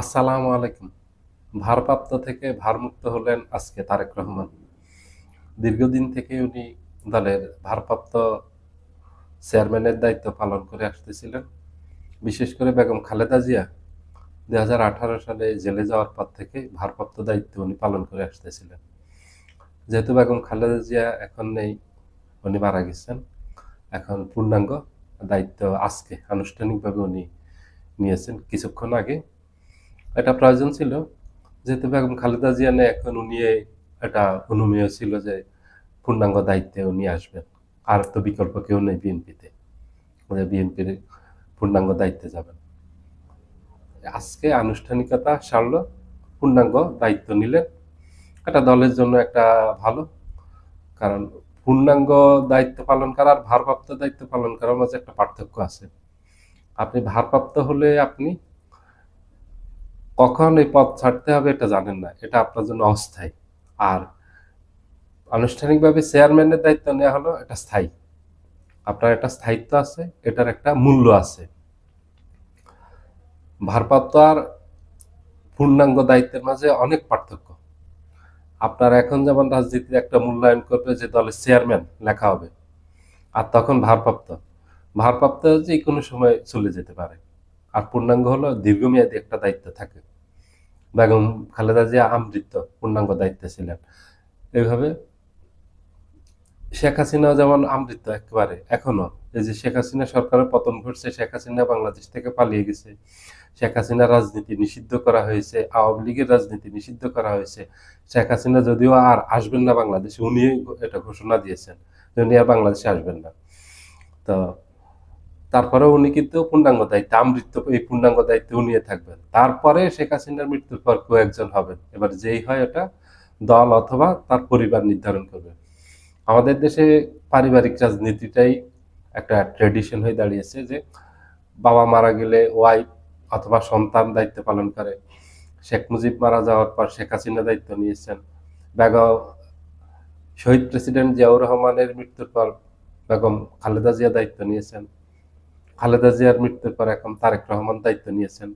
আসসালামু আলাইকুম। ভারপ্রাপ্ত থেকে ভারমুক্ত হলেন আজকে তারেক রহমান। দীর্ঘদিন থেকে উনি দলের ভারপ্রাপ্ত চেয়ারম্যানের দায়িত্ব পালন করে আসতেছিলেন। বিশেষ করে বেগম খালেদা জিয়া দুই হাজার আঠারো সালে জেলে যাওয়ার পর থেকে ভারপ্রাপ্ত দায়িত্ব উনি পালন করে আসতেছিলেন। যেহেতু বেগম খালেদা জিয়া এখন নেই, উনি মারা গেছেন। এখন পূর্ণাঙ্গ দায়িত্ব আজকে আনুষ্ঠানিকভাবে উনি নিয়েছেন। কিছুক্ষণ আগে এটা প্রয়োজন ছিল। যেহেতু বেগম খালেদা জিয়া নেই এখন উনি এটা অনুমেয় ছিল যে পূর্ণাঙ্গ দায়িত্বে উনি আসবেন। আর তো বিকল্প কেউ নেই বিএনপিতে। বিএনপির পূর্ণাঙ্গ দায়িত্বে যাবেন। আজকে আনুষ্ঠানিকতা সারল, পূর্ণাঙ্গ দায়িত্ব নিলেন। এটা দলের জন্য একটা ভালো। কারণ পূর্ণাঙ্গ দায়িত্ব পালন করা আর ভারপ্রাপ্ত দায়িত্ব পালন করার মাঝে একটা পার্থক্য আছে। আপনি ভারপ্রাপ্ত হলে আপনি কখন এই পথ ছাড়তে হবে এটা জানেন না, এটা আপনার জন্য অস্থায়ী। আর আনুষ্ঠানিকভাবে চেয়ারম্যানের দায়িত্ব নেওয়া হলো, এটা স্থায়ী। আপনার একটা স্থায়িত্ব আছে, এটার একটা মূল্য আছে। ভারপ্রাপ্ত আর পূর্ণাঙ্গ দায়িত্বের মাঝে অনেক পার্থক্য। আপনার এখন যেমন রাজনীতির একটা মূল্যায়ন করবে, যে দলের চেয়ারম্যান লেখা হবে, আর তখন ভারপ্রাপ্ত। ভারপ্রাপ্ত যে কোনো সময় চলে যেতে পারে। আর পূর্ণাঙ্গ হলো দীর্ঘমেয়াদী একটা দায়িত্ব থাকে। বেগম খালেদা জিয়া আমৃত্য পূর্ণাঙ্গ দায়িত্বে ছিলেন। এইভাবে শেখ হাসিনা যেমন আমৃত্য একেবারে, এখনও এই যে শেখ হাসিনা সরকারের পতন ঘটছে, শেখ হাসিনা বাংলাদেশ থেকে পালিয়ে গেছে। শেখ হাসিনা রাজনীতি নিষিদ্ধ করা হয়েছে, আওয়ামী লীগের রাজনীতি নিষিদ্ধ করা হয়েছে। শেখ হাসিনা যদিও আর আসবেন না বাংলাদেশে উনি এটা ঘোষণা দিয়েছেন উনি আর বাংলাদেশে আসবেন না। তো তারপরে উনি কিন্তু পূর্ণাঙ্গ দায়িত্ব, আমৃত্য, এই পূর্ণাঙ্গ দায়িত্ব নিয়ে থাকবেন। তারপরে শেখ হাসিনার মৃত্যুর পর কেউ একজন এবার যেই হয় এটা দল অথবা তার পরিবার নির্ধারণ করবে। আমাদের দেশে পারিবারিক রাজনীতিটাই একটা ট্রেডিশন হয়ে দাঁড়িয়েছে যে বাবা মারা গেলে ওয়াইফ অথবা সন্তান দায়িত্ব পালন করে। শেখ মুজিব মারা যাওয়ার পর শেখ হাসিনা দায়িত্ব নিয়েছেন। বেগম, শহীদ প্রেসিডেন্ট জিয়াউর রহমানের মৃত্যুর পর বেগম খালেদা জিয়া দায়িত্ব নিয়েছেন। খালেদা জিয়ার মৃত্যুর পর এখন তারেক রহমান দায়িত্ব নিয়েছেন।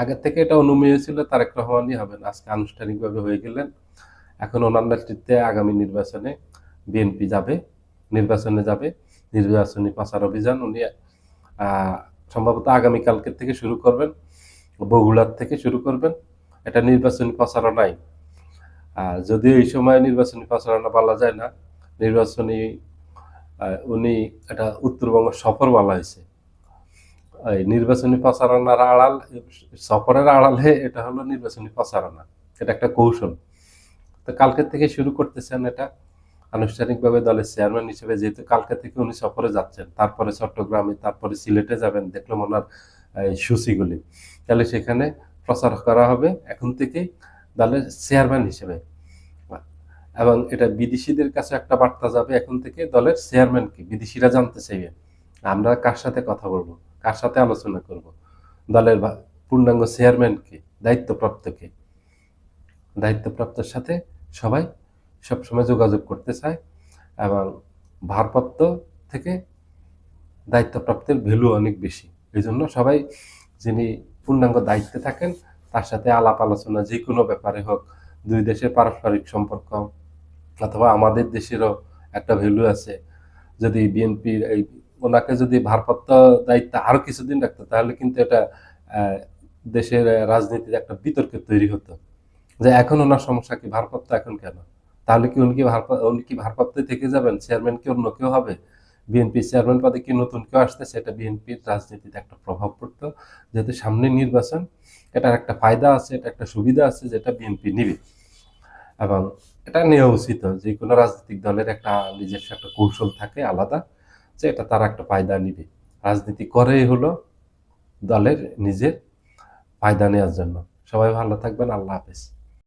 আগে থেকে এটা অনুমেয় ছিল, তারেক রহমানই হবেন। আজকে আনুষ্ঠানিকভাবে হয়ে গেলেন। এখন ওনার নেতৃত্বে আগামী নির্বাচনে বিএনপি যাবে, নির্বাচনে যাবে। নির্বাচনী প্রচার অভিযান উনি সম্ভবত আগামীকালকের থেকে শুরু করবেন, বগুড়ার থেকে শুরু করবেন। এটা নির্বাচনী প্রচারণাই। যদিও এই সময় নির্বাচনী প্রচারণা বলা যায় না, নির্বাচনী উনি এটা উত্তরবঙ্গ সফর বলা হয়েছে। এই নির্বাচনী প্রচারণার আড়াল, সফরের আড়ালে এটা হলো নির্বাচনী প্রচারণা। এটা একটা কৌশল। তো কালকে থেকে শুরু করতেছেন এটা। আনুষ্ঠানিকভাবে দলের চেয়ারম্যান হিসেবে যেহেতু কালকে থেকে উনি সফরে যাচ্ছেন, তারপরে চট্টগ্রামে, তারপরে সিলেটে যাবেন, দেখলাম ওনার সুসিগুলি তাহলে সেখানে প্রচার করা হবে। এখন থেকেই দলের চেয়ারম্যান হিসেবে। এবং এটা বিদেশিদের কাছে একটা বার্তা যাবে এখন থেকে দলের চেয়ারম্যানকে, বিদেশিরা জানতে চাইবে। আমরা কার সাথে কথা বলব? কার সাথে আলোচনা করব? দলের পূর্ণাঙ্গ চেয়ারম্যানকে, দায়িত্বপ্রাপ্তকে। দায়িত্বপ্রাপ্তের সাথে সবাই সবসময় যোগাযোগ করতে চায় এবং ভারপ্রাপ্ত থেকে দায়িত্বপ্রাপ্তের ভ্যালু অনেক বেশি। এই জন্য সবাই যিনি পূর্ণাঙ্গ দায়িত্বে থাকেন, তার সাথে আলাপ আলোচনা যে কোনো ব্যাপারে হোক, দুই দেশের পারস্পরিক সম্পর্ক অথবা আমাদের দেশেরও একটা ভ্যালু আছে। যদি বিএনপির এই ওনাকে যদি ভারপ্রাপ্ত দায়িত্ব আরও কিছুদিন রাখতো, তাহলে কিন্তু এটা দেশের রাজনীতির একটা বিতর্ক তৈরি হতো। যে এখন ওনার সমস্যা কি, ভারপ্রাপ্ত এখন কেন? তাহলে কি উনি কি উনি কি ভারপ্রাপ্ত থেকে যাবেন? চেয়ারম্যান কি অন্য কেউ হবে? বিএনপি চেয়ারম্যান পদে কি নতুন কেউ আসতে সেটা বিএনপির রাজনীতিতে একটা প্রভাব পড়তো। যেহেতু সামনে নির্বাচন, এটার একটা ফায়দা আছে, এটা একটা সুবিধা আছে, যেটা বিএনপি নিবে। এবং এটা নেওয়া উচিত যে কোনো রাজনৈতিক দলের একটা নিজস্ব একটা কৌশল থাকে আলাদা, যে এটা তারা একটা ফায়দা নিবে। রাজনীতি করেই হলো দলের নিজের ফায়দা নেওয়ার জন্য। সবাই ভালো থাকবেন, আল্লাহ হাফেজ।